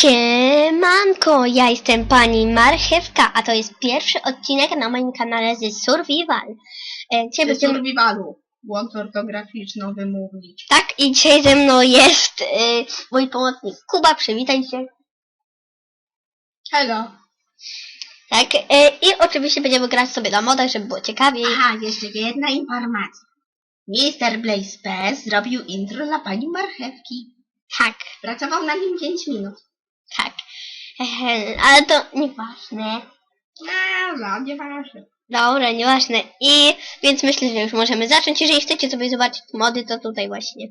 Siemanko, ja jestem pani Marchewka, a to jest pierwszy odcinek na moim kanale z Survival. E, Dzisiaj Czy będziemy... survivalu. Błąd ortograficzny wymówić. Tak, i dzisiaj ze mną jest e, mój pomocnik Kuba, przywitaj się. Hello. Tak, e, i oczywiście będziemy grać sobie na modach, żeby było ciekawiej. Aha, jeszcze jedna informacja. Mr. Blaze P. zrobił intro dla pani Marchewki. Tak, Pracował na nim 5 minut. Tak. Ale to nieważne. No, no, nieważne. Dobra, nieważne. I więc myślę, że już możemy zacząć. Jeżeli chcecie sobie zobaczyć mody, to tutaj właśnie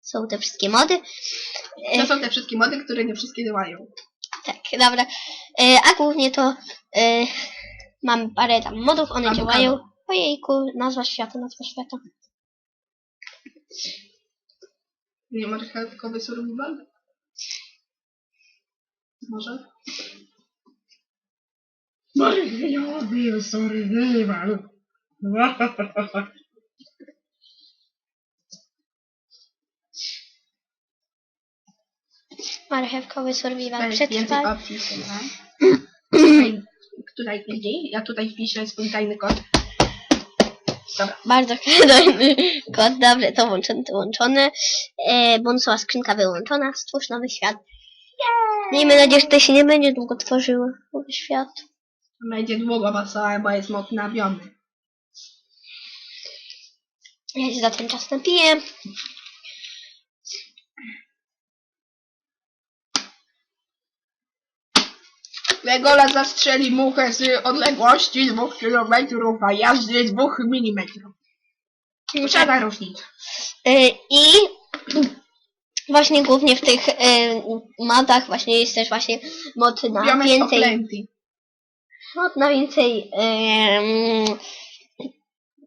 są te wszystkie mody. E, To są te wszystkie mody, które nie wszystkie działają. Tak, dobra. E, a głównie to e, mam parę tam modów, one Awokado. działają. Ojejku, nazwa świata, nazwa świata. Nie marchewkowy survival? Może? Marchewkowy survival. Marchewkowy survival To jest więcej przetrwa. opcji, chyba. Tutaj, tutaj. Ja tutaj wpiszę swój tajny kod. Dobra. Bardzo fajny kod, dobrze, to włączone, to włączone. E, bonusowa skrzynka wyłączona, stwórz nowy świat. Miejmy nadzieję, że to się nie będzie długo tworzyło. Nowy świat. Będzie długo wasała, bo jest moc na biomy. Ja się za ten czas napiję. Legolas zastrzeli muchę z odległości 2 km, a jazdy 2 mm. Żadna różnica. E, I właśnie głównie w tych modach właśnie jest też właśnie mod na Biomy więcej, plenty. mod na więcej,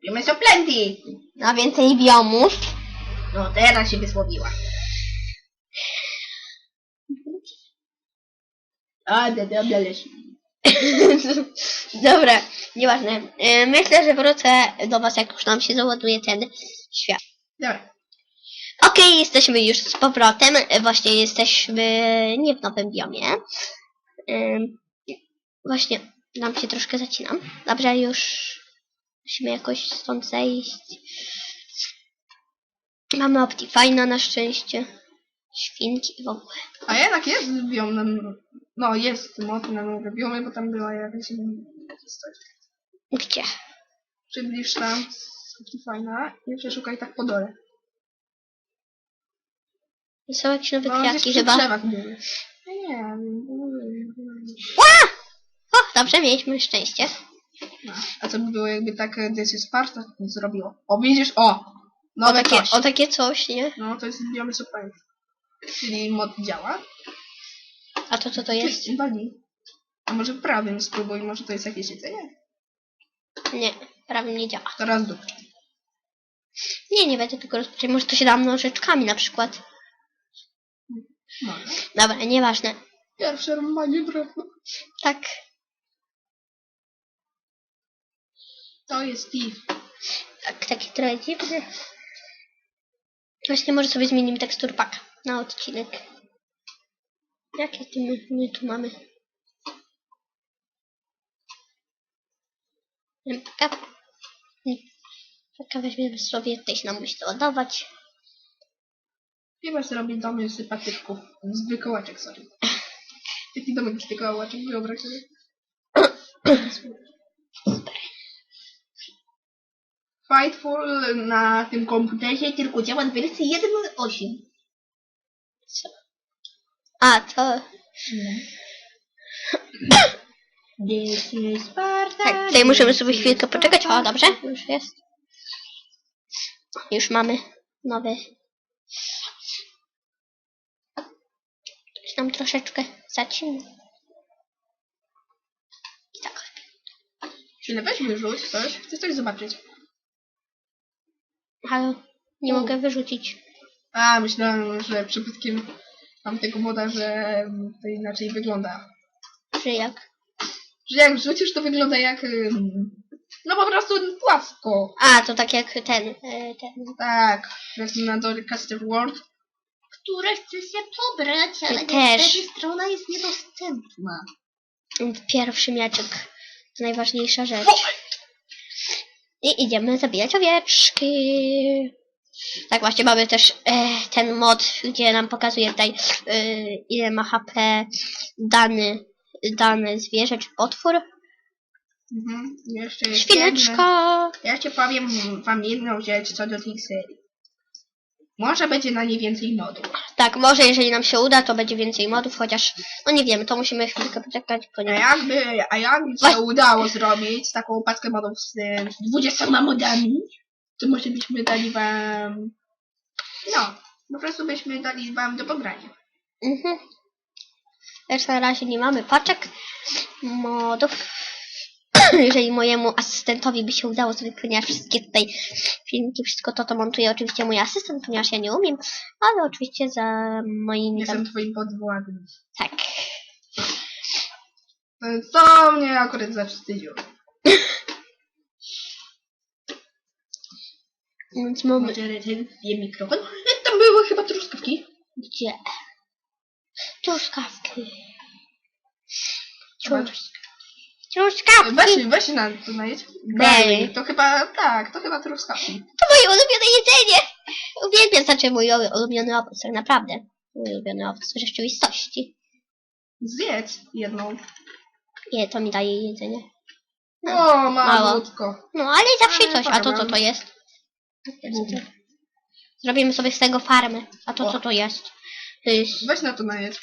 Biomy są plenty. na więcej biomów. No teraz się wysłowiła. A, dobra. Dobra, nieważne. E, Myślę, że wrócę do Was, jak już nam się załaduje ten świat. Dobra. Okej, jesteśmy już z powrotem. E, Właśnie jesteśmy nie w nowym biomie. Właśnie nam się troszkę zacinam. Dobrze, już musimy jakoś stąd zejść. Mamy Optifine'a na szczęście. Świnki w ogóle. A jednak jest biom na No, jest mod na nowe biomy, bo tam była jakaś coś. Gdzie? Przybliż tam fajna i przeszukaj tak po dole. Są jakieś nowe No, kwiatki chyba. drzewach. No Nie wiem. O, dobrze, mieliśmy szczęście. No. A co by było jakby tak e, This is zrobiło? O, widzisz? O! O Nowe takie, coś. o takie coś, nie? No, to jest biomy super. Czyli mod działa. A to co to jest? Ty, Wali. A może prawym spróbuj, może to jest jakieś jedzenie? Nie, prawie nie działa. Teraz dup. Nie, nie będę tego rozpoczynać. Może to się da nożyczkami na przykład. Może. Dobra, nieważne. Pierwsze rąbanie drewna. Tak. To jest Steve. Tak, taki trochę dziwny. Właśnie może sobie zmienimy tekstur pack na odcinek. Jakie tu my, my tu mamy? Paka. Paka weźmiemy sobie, się nam musi doładować. Chyba sobie robię domy z patyczków. Z wykołaczek, sorry. Jaki domek z wykołaczek? Wyobraź sobie. Fightful na tym komputerze tylko działa w wersji 1.8. A, to... This is Sparta. Tak, tutaj musimy sobie chwilkę poczekać. O, dobrze, już jest. Już mamy nowy. Nam troszeczkę zacina. I tak. Chwilę, weź wyrzuć coś. Chcę coś zobaczyć. Ale nie U. mogę wyrzucić. A, myślałem, że przypadkiem mam tego moda, że to inaczej wygląda. Czy jak? Że jak wrzucisz, to wygląda jak... No po prostu płasko. A, to tak jak ten. e, ten. Tak, jest na dole Caster World, które chcę się pobrać, ale Też. niestety strona jest niedostępna. Pierwszy mieczek. To najważniejsza rzecz. I idziemy zabijać owieczki. Tak właśnie mamy też e, ten mod, gdzie nam pokazuje tutaj e, ile ma HP dany, dany zwierzę czy potwór. Mhm. Jeszcze jest Świneczka! jedna- Ja ci powiem wam jedną rzecz co do tej serii. Może będzie na nie więcej modów. Tak, może jeżeli nam się uda, to będzie więcej modów, chociaż no nie wiem, to musimy chwilkę poczekać, A ponieważ... jakby, a jakby Właśnie- się udało zrobić taką paczkę modów z e, 20 modami, to może byśmy dali wam... No, po prostu byśmy dali wam do pobrania. Mhm. Też na razie nie mamy paczek modów. Jeżeli mojemu asystentowi by się udało zrobić, ponieważ wszystkie tutaj filmiki, wszystko to, to montuje oczywiście mój asystent, ponieważ ja nie umiem, ale oczywiście za moimi tam... Jestem twoim podwładnym. Tak. Co mnie akurat zawstydziło. Więc mamy... Recenzję mikrofon? E, Tam były chyba truskawki. Gdzie? Truskawki. Chyba- Trus- Truskawki! Weź, weź na to najedź. Berry. To chyba, tak, to chyba truskawki. To moje ulubione jedzenie! Uwielbiam, znaczy mój ulu- ulubiony owoc, tak naprawdę. Mój ulubiony owoc w rzeczywistości. Zjedz jedną. Nie, to mi daje jedzenie. O, malutko. No, ale zawsze Ale coś. A to co to jest? Zrobimy sobie z tego farmę. A to O. co to jest? To jest Weź na to najedź.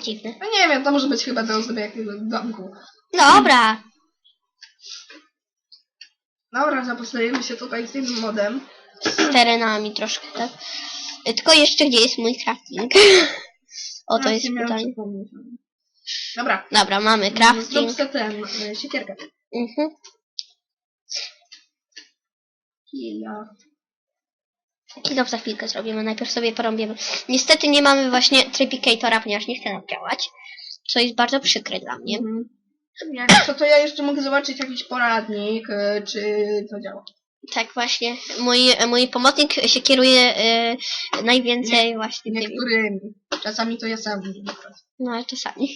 Dziwne. No nie wiem, to może być chyba do ozdoby jakiegoś domku. Dobra. Dobra, zapoznajemy się tutaj z tym modem. Z terenami troszkę, tak? Y, Tylko jeszcze gdzie jest mój crafting? O, to jest pytanie. Dobra. Dobra, mamy Zrób crafting. sobie ten, e, siekierkę. Mhm. Kija. Kilo za chwilkę zrobimy, najpierw sobie porąbiemy. Niestety nie mamy właśnie Tripicatora, ponieważ nie chce nam działać, co jest bardzo przykre dla mnie. Mhm. Jak co, to ja jeszcze mogę zobaczyć jakiś poradnik, e, czy to działa. Tak właśnie, mój, mój pomocnik się kieruje e, najwięcej właśnie tymi. Niektórymi. Czasami to ja sam No ale czasami.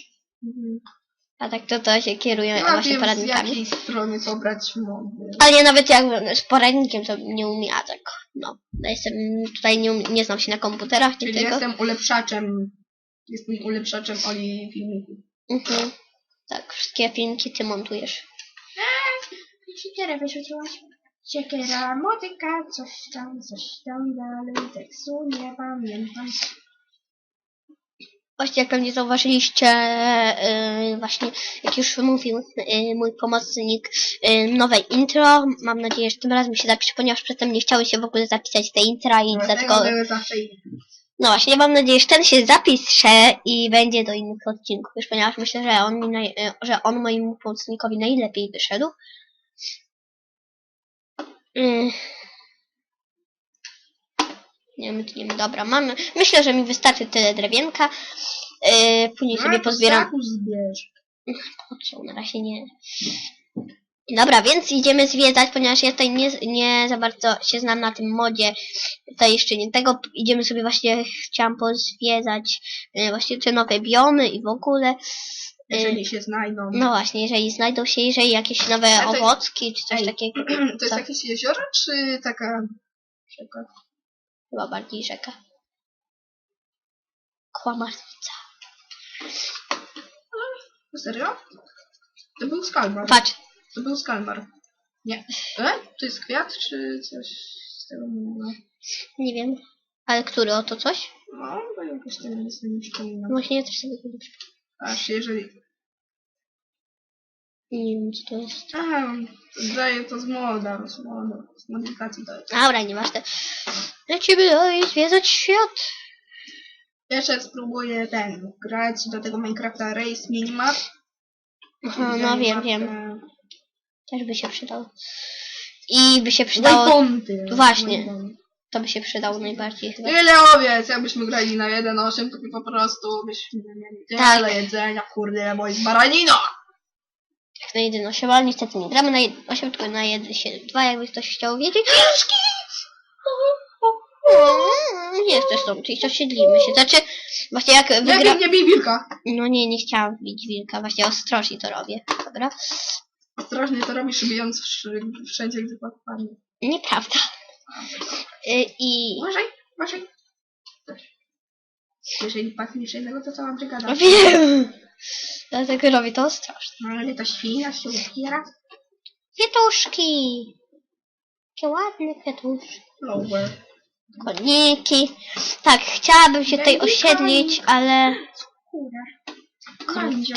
A tak to to się kieruje Nie właśnie wiem z poradnikami. jakiej strony pobrać mody. Ale ja nawet jak z poradnikiem to nie umiem, a tak no. Ja jestem tutaj nie, um- nie znam się na komputerach, nie Czyli tylko. jestem ulepszaczem, jestem ulepszaczem Oli filmików. Mhm. Tak, wszystkie filmiki ty montujesz. Siekierę wyrzuciłaś. Siekiera, motyka, coś tam, coś tam dalej, tekstu nie pamiętam. Właśnie jak pewnie zauważyliście, yy, właśnie jak już mówił yy, mój pomocnik, yy, nowe intro. Mam nadzieję, że tym razem się zapisze, ponieważ przedtem nie chciały się w ogóle zapisać te intra i dlatego... zawsze inne. No właśnie, mam nadzieję, że ten się zapisze i będzie do innych odcinków, już ponieważ myślę, że on, mi naj, yy, że on mojemu pomocnikowi najlepiej wyszedł. Yy. Nie wiem, nie wiem, dobra, mamy. Myślę, że mi wystarczy tyle drewienka. Yy, później sobie pozbieram. Zbierz. Po co? Na razie nie. Dobra, więc idziemy zwiedzać, ponieważ ja tutaj nie, nie za bardzo się znam na tym modzie. To jeszcze nie tego. Idziemy sobie właśnie, chciałam pozwiedzać yy, właśnie te nowe biomy i w ogóle. Yy, Jeżeli się znajdą. no właśnie, jeżeli znajdą się, jeżeli jakieś nowe Ale to jest- owocki czy coś Ej. takiego. To jest co? jakieś jezioro, czy taka rzeka? Chyba bardziej rzeka. Kłamartwica. Serio? To był skalmar. Patrz, To był skalmar. Nie. E? To jest kwiat, czy coś z tego nie wiem. Ale który? O to coś? No, bo jakoś tam nic nie przypominam. Właśnie ja też sobie tego nie Aż jeżeli... Nie wiem, co to jest. A, daje to z moda, z moda, z modyfikacji to jest. Dobra, nieważne. Lecimy dalej zwiedzać świat. Jeszcze spróbuję ten, grać do tego Minecrafta Race Minimap. Aha, no wiem, wiem. Też by się przydał. I by się przydało... Waypointy. Właśnie. To by się przydało najbardziej chyba. Ile owiec, jakbyśmy grali na 1.8, to by po prostu byśmy mieli tyle Tak. jedzenia, kurde, bo jest baranina! Jak na 1.8, ale niestety nie gramy na 1.8, tylko na 1.7.2, jakby ktoś chciał wiedzieć. nie chcesz stąd iść, osiedlimy się. Znaczy, właśnie jak Nie, wygra... nie, nie bij wilka. No nie, nie chciałam wbić wilka, właśnie ostrożnie to robię. Dobra? Ostrożnie to robisz, bijąc wsz- wszędzie, gdy podpadnie. Nieprawda. Y, I... Uważaj, uważaj. Jeżeli padniesz jednego, to cała brygada. No wiem! Dlatego robię to ostrożnie. No ale to świnia się upiera. Kwiatuszki! Jakie ładne kwiatuszki. Lower. Koniki. Tak, chciałabym się tutaj osiedlić, ale... Kandzio.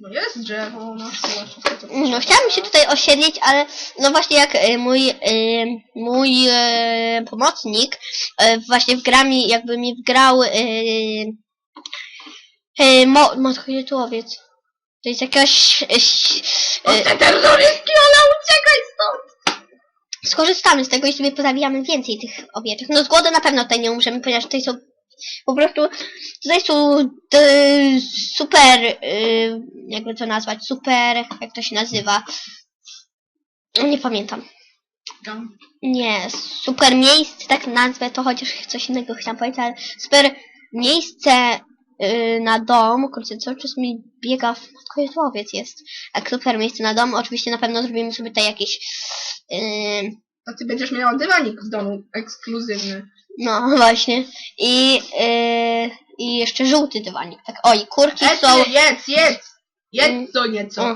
No jest drzewo, no No, chciałabym się tutaj osiedlić, ale no właśnie jak y, mój, y, mój y, pomocnik y, właśnie wgra mi, jakby mi wgrał y, y, mo, motorytułowiec. To jest. Y, te ale uciekaj stąd! Skorzystamy z tego i sobie pozabijamy więcej tych owieczek. No z głodu na pewno tutaj nie umrzemy, ponieważ tutaj są po prostu, tutaj są y, super, y, jakby to nazwać, super, jak to się nazywa, nie pamiętam. Tam. Nie, super miejsce, tak nazwę to, chociaż coś innego chciałam powiedzieć, ale super miejsce y, na dom, kurczę, cały czas mi biega w matkojetłowiec jest, jak super miejsce na dom, oczywiście na pewno zrobimy sobie tutaj jakieś, To ty będziesz miała dywanik w domu, ekskluzywny. no właśnie, i, y, i jeszcze żółty dywanik, tak, oj, kurki Jedz, są, jedz, jedz! Mm. Jedz to nieco.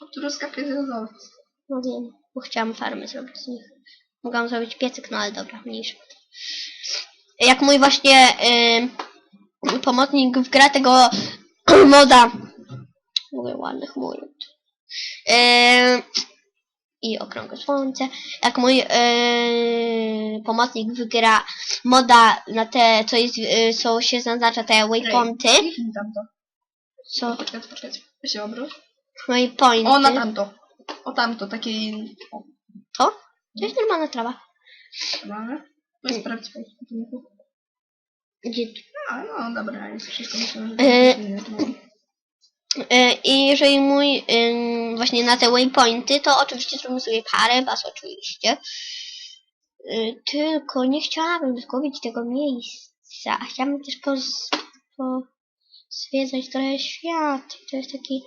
o, Truska piezowa. no wiem, bo chciałam farmy zrobić z nich, mogłam zrobić piecyk, no ale dobra, mniejsza. jak mój właśnie y, pomocnik w gra tego moda. Mówię ładny chmury. Y, I okrągłe słońce. Jak mój y, pomocnik wygra moda na te, co jest, y, co się zaznacza te waypointy. Kliknij tamto. Co? Poczekaj, poczekaj. Ja się obróć. Waypointy. O, na tamto. O tamto, takiej... O, To? To jest normalna trawa. mamy. To jest sprawdź w Gdzie A, no dobra, jest wszystko myślę, że E, to jest inne. Y, I jeżeli mój właśnie na te waypointy, to oczywiście zrobimy sobie parę baz oczywiście. Y, tylko nie chciałabym zgubić tego miejsca. Chciałabym też poz, po, zwiedzać trochę świat. To jest taki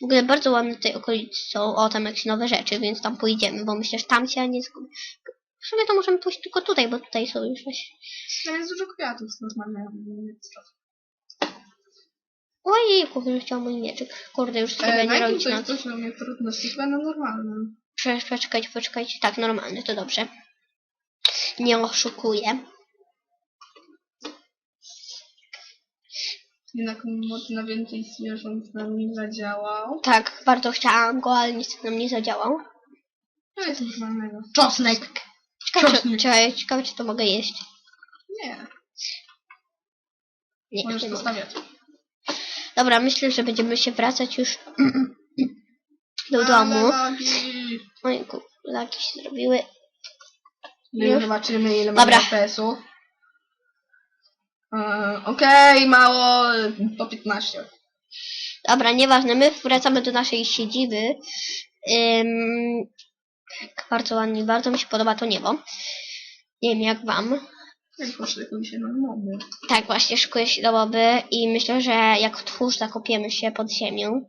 w ogóle bardzo ładne tutaj okolice są. O, tam jakieś nowe rzeczy, więc tam pójdziemy, bo myślę, że tam się nie zgubi. W sumie to możemy pójść tylko tutaj, bo tutaj są już właśnie... Tam jest dużo kwiatów z normalnego. Ojej, kurde, chciał mój mieczyk. Kurde, już sobie E, nie robić to na jest poziomie trudności? Chyba na normalnym. Prze- Poczekajcie, poczekajcie. Tak, normalny, to dobrze. Nie oszukuję. Jednak mod na więcej zwierząt nam nie zadziałał. Tak, bardzo chciałam go, ale niestety nam nie zadziałał. To jest normalnego. Czosnek! Ciekawe, czy, Czosnek. ciekawe, ciekawe, czy to mogę jeść. Nie, Nie, możesz nie mogę. Dobra, myślę, że będziemy się wracać już do domu. lagi. Ojku, lagi się zrobiły. Nie Już? zobaczymy ile Dobra. mamy FPS-ów. E, Okej, mało, po 15. Dobra, nieważne, my wracamy do naszej siedziby. Ym, tak, bardzo ładnie, bardzo mi się podoba to niebo. Nie wiem jak wam. Jak poszykuj się na moby. Tak, właśnie szykuję się do łoby i myślę, że jak tchórz zakopiemy się pod ziemią,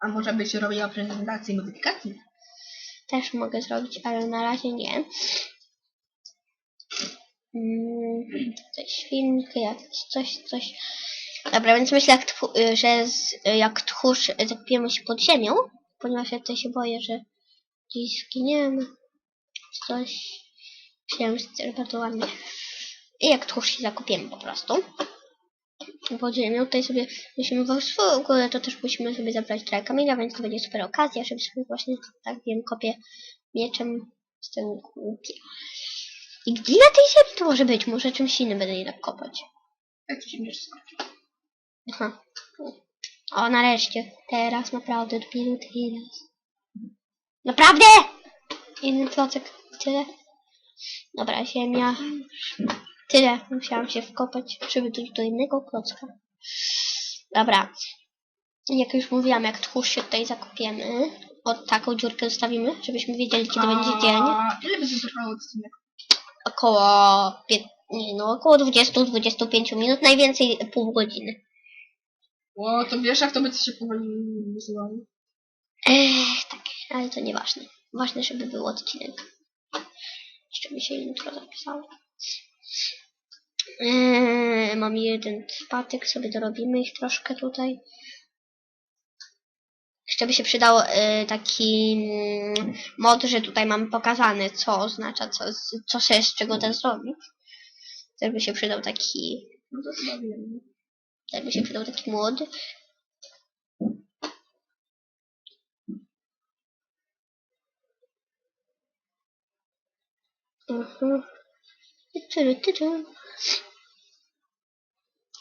A może byś robiła prezentację modyfikacji? też mogę zrobić, ale na razie nie. Mm, coś filmiki, jakieś coś, coś. Dobra, więc myślę, jak że z, jak tchórz zakopiemy się pod ziemią, ponieważ ja tutaj się boję, że gdzieś zginiemy, coś. To jest bardzo ładnie. I jak się zakopiemy po prostu. pod ziemią. Tutaj sobie musimy w ogóle to też musimy sobie zabrać trochę kamienia, więc to będzie super okazja, żeby sobie właśnie, tak wiem, kopię mieczem z tym głupie. I gdzie na tej ziemi to może być? Może czymś innym będę jednak kopać. Jak ci będziesz? Aha. O, nareszcie. Teraz naprawdę, dopiero teraz. Naprawdę! Jeden klocek. Tyle. Dobra, ziemia. Tyle. Musiałam się wkopać, żeby dojść do innego klocka. Dobra. Jak już mówiłam, jak tchórz się tutaj zakopiemy. O taką dziurkę zostawimy, żebyśmy wiedzieli, kiedy będzie dzień. A Ile będzie trwał odcinek? Około, pie- nie no, około 20-25 minut, najwięcej pół godziny. O, to wiesz, jak to będzie się powoli wysyłało? Ech, tak, ale to nieważne. Ważne, żeby był odcinek. Jeszcze mi się intro zapisało. Eee, mam jeden patyk, sobie dorobimy ich troszkę tutaj. Jeszcze by się przydał e, taki mm, mod, że tutaj mamy pokazane, co oznacza, co, co się z czego ten zrobić. Też by się przydał taki, No to też by się przydał taki mod. Mhm.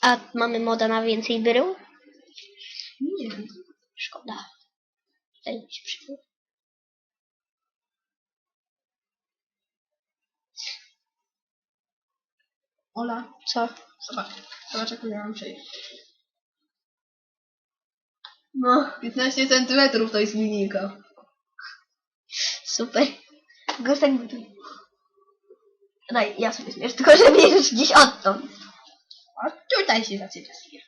A mamy moda na więcej brył? Nie. Szkoda. Mi się przyda. Ola, Co? zobacz. Zobacz, jak ja mam przejść. No, 15 centymetrów to jest linijka. Super. Gostek Daj, ja sobie zmierzę, tylko żeby już gdzieś odtąd. A tutaj się zaczyna sobie.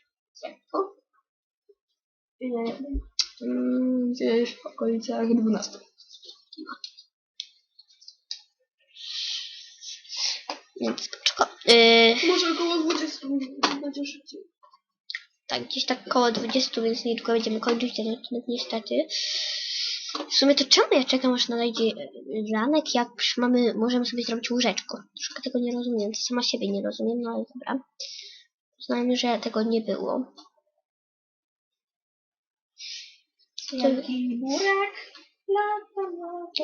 Mm, Gdzieś w okolicach 12. Więc poczko. Yy, Może około 20 będzie szybciej. tak, gdzieś tak koło 20, więc niedługo będziemy kończyć ten odcinek niestety. W sumie to czemu ja czekam aż nadejdzie yy, ranek, jak mamy, możemy sobie zrobić łóżeczko. Troszkę tego nie rozumiem, to sama siebie nie rozumiem, no ale dobra. Uznajmy, że tego nie było. Jaki burek?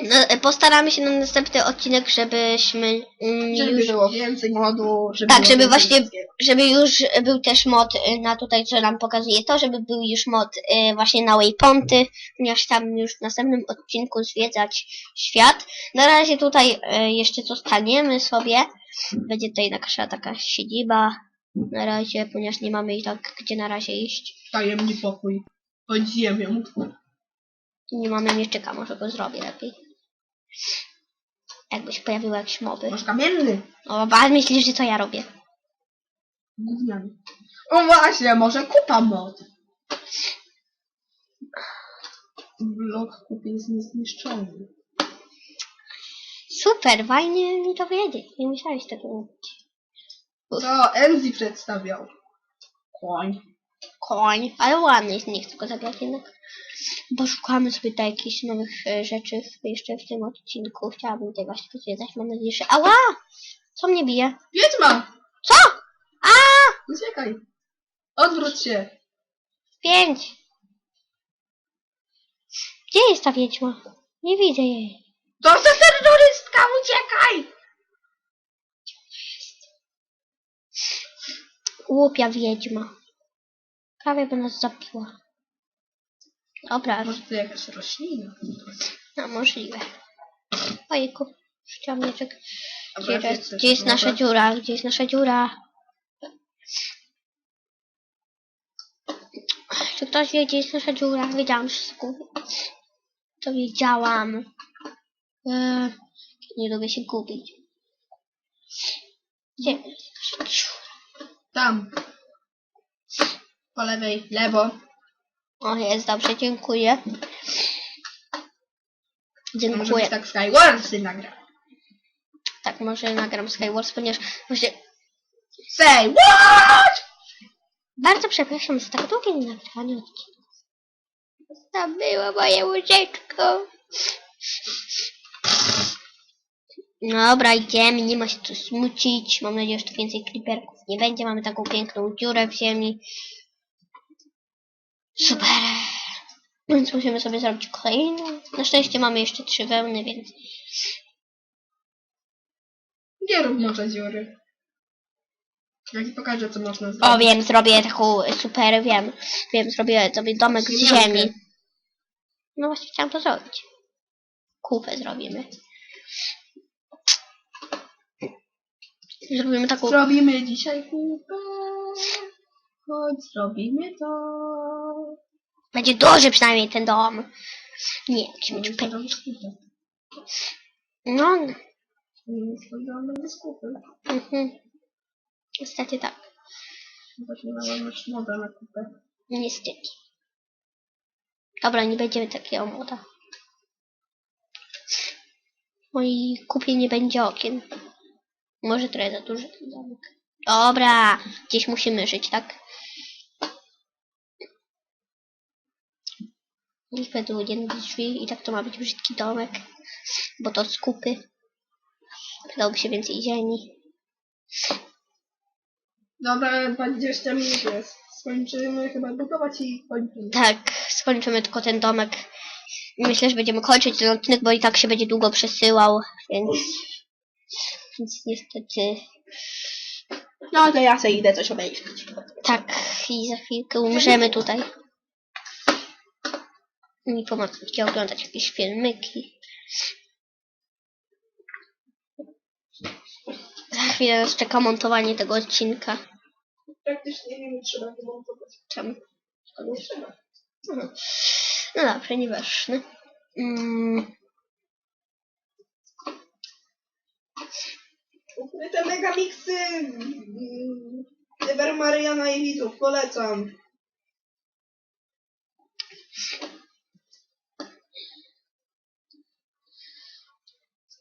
No, e, postaramy się na następny odcinek, żebyśmy mm, Żeby już, było więcej modu, żeby Tak, było żeby więcej właśnie- wszystkiego. żeby już był też mod y, na tutaj, co nam pokazuje to, żeby był już mod y, właśnie na waypointy, ponieważ tam już w następnym odcinku zwiedzać świat. Na razie tutaj y, jeszcze zostaniemy sobie. Będzie tutaj nasza taka siedziba na razie, ponieważ nie mamy i tak gdzie na razie iść. Tajemny pokój. Pod ziemią. Nie mamy mieczyka, może go zrobię lepiej. Jakby się pojawiły jakieś moby. Masz kamienny. O, a myślisz, że co ja robię? Gówniany. O właśnie, może kupa mod. Blok kupy jest niezniszczony. Super, fajnie mi to wiedzieć. Nie musiałeś tego mówić. To Enzi przedstawiał. Koń. Koń, ale ładny jest, nie chcę go zabijać jednak. Poszukamy sobie tutaj jakichś nowych e, rzeczy jeszcze w tym odcinku. Chciałabym tutaj właśnie pozwiedzać. Mam nadzieję, że... Ała! Co mnie bije? Wiedźma! Co? A! Uciekaj. Odwróć się. Pięć! Gdzie jest ta wiedźma? Nie widzę jej. To za terrorystka, uciekaj! Głupia wiedźma. Prawie by nas zabiła. Dobra, Może to jakaś roślina. no możliwe. Ojku, ściągnieczek. Dobra, Gdzie, jest, co gdzie jest nasza może? dziura? Gdzie jest nasza dziura? Czy ktoś wie, gdzie jest nasza dziura? Wiedziałam, gubię. To wiedziałam. Eee, nie lubię się gubić. Gdzie jest nasza dziura? Tam. Po lewej, lewo. O, jest dobrze, dziękuję. Może Dziękuję. tak Skywarsy nagra. Tak, może nagram Skywars, ponieważ właśnie Say what? Bardzo przepraszam za tak długie nagrywanie odcinków. Tam było moje łóżeczko. Dobra, idziemy, nie ma się tu smucić. Mam nadzieję, że tu więcej creeperków nie będzie. Mamy taką piękną dziurę w ziemi. Super. Więc musimy sobie zrobić kolejną. Na szczęście mamy jeszcze trzy wełny, więc Nie rób może dziury. Ja ci pokażę, co można zrobić. O, wiem, zrobię taką super, wiem, wiem, zrobię sobie domek z Zmiankę. ziemi. No właśnie chciałam to zrobić. Kupę zrobimy. Zrobimy taką... Zrobimy dzisiaj kupę. Chodź, zrobimy to. Będzie duży przynajmniej ten dom. Nie, musimy mieć Może pe... tam skupy. No, mhm. Niestety tak. Właśnie mamy już moda na kupę. Niestety. Dobra, nie będziemy takiego moda. Mojej kupie nie będzie okien. Może trochę za duży ten domek. Dobra, gdzieś musimy żyć, tak? Niech będą jedne drzwi i tak to ma być brzydki domek. Bo to z kupy. Przydałoby się więcej ziemi. Dobra, 20 minut jest. Skończymy chyba budować i kończymy. Tak, skończymy tylko ten domek. Myślę, że będziemy kończyć ten odcinek, bo i tak się będzie długo przesyłał, więc, więc niestety No to ja sobie idę coś obejrzeć. tak i za chwilkę umrzemy tutaj. Mi pomogcie oglądać jakieś filmiki. Za chwilę czeka montowanie tego odcinka. Praktycznie nie trzeba wymontować. Czemu? To nie trzeba. Mhm. No dobrze, nieważne. Mm, Ukryte megamiksy mm, Ever Mariana i widzów, polecam.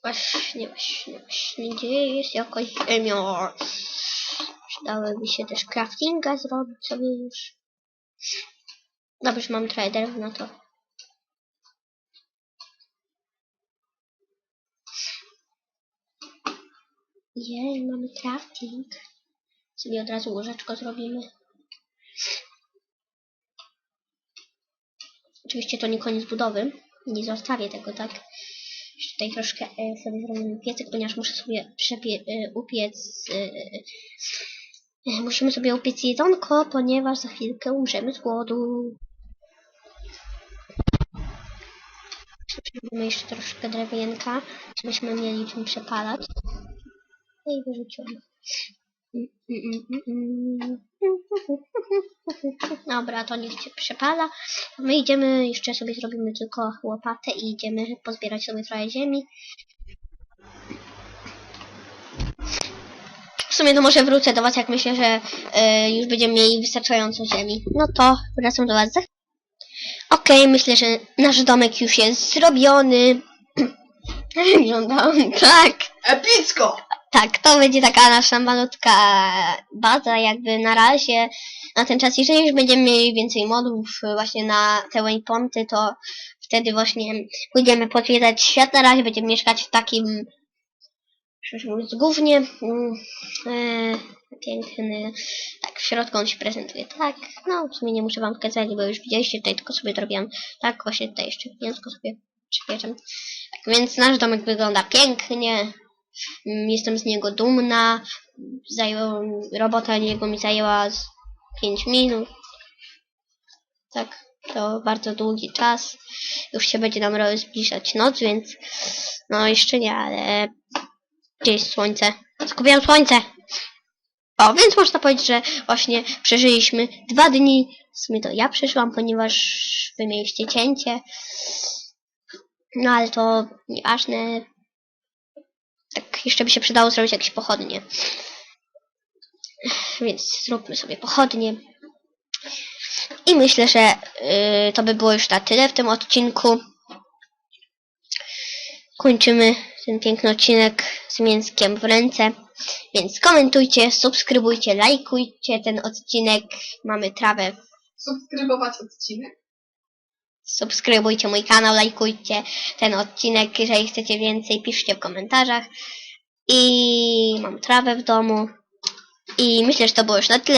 Właśnie, właśnie, właśnie, gdzie jest jakoś ziemia? Przydałyby się też craftinga zrobić sobie już. Dobrze, mam trader na to. Jej, mamy crafting. Sobie od razu łożeczko zrobimy. Oczywiście to nie koniec budowy. Nie zostawię tego tak. Tutaj troszkę e, sobie zrobimy piecyk, ponieważ muszę sobie e, upiec. E, musimy sobie upiec jedzonko, ponieważ za chwilkę umrzemy z głodu. Zrobimy jeszcze troszkę drewienka, żebyśmy mieli czym przepalać. No i wyrzuciłam. Dobra, to niech się przepala. My idziemy, jeszcze sobie zrobimy tylko łopatę i idziemy pozbierać sobie trochę ziemi. W sumie to może wrócę do Was, jak myślę, że e, już będziemy mieli wystarczająco ziemi. No to wracam do Was. Okej, myślę, że nasz domek już jest zrobiony. Wygląda on tak. Epicko! Tak, to będzie taka nasza malutka baza jakby na razie na ten czas. Jeżeli już będziemy mieli więcej modów właśnie na te waypointy, to wtedy właśnie pójdziemy podwiedzać świat. Na razie będziemy mieszkać w takim głównie mm, e, piękny, tak w środku on się prezentuje tak, no w sumie nie muszę wam pokazać, bo już widzieliście tutaj tylko sobie zrobiłam tak, właśnie tutaj jeszcze mięsko sobie przypieczam. Tak, więc nasz domek wygląda pięknie, Jestem z niego dumna. Zajęło, robota jego mi zajęła 5 minut. Tak, to bardzo długi czas. Już się będzie nam zbliżać noc, więc no jeszcze nie, ale gdzie jest słońce? Skupiam słońce! O, więc można powiedzieć, że właśnie przeżyliśmy dwa dni. W sumie to ja przyszłam, ponieważ wy mieliście cięcie. No ale to nieważne. Tak, jeszcze by się przydało zrobić jakieś pochodnie. Więc zróbmy sobie pochodnie. I myślę, że yy, to by było już na tyle w tym odcinku. Kończymy ten piękny odcinek z mięskiem w ręce. Więc komentujcie, subskrybujcie, lajkujcie ten odcinek. Mamy trawę. Subskrybować odcinek. Subskrybujcie mój kanał, lajkujcie ten odcinek. Jeżeli chcecie więcej, piszcie w komentarzach. I mam trawę w domu. I myślę, że to było już na tyle.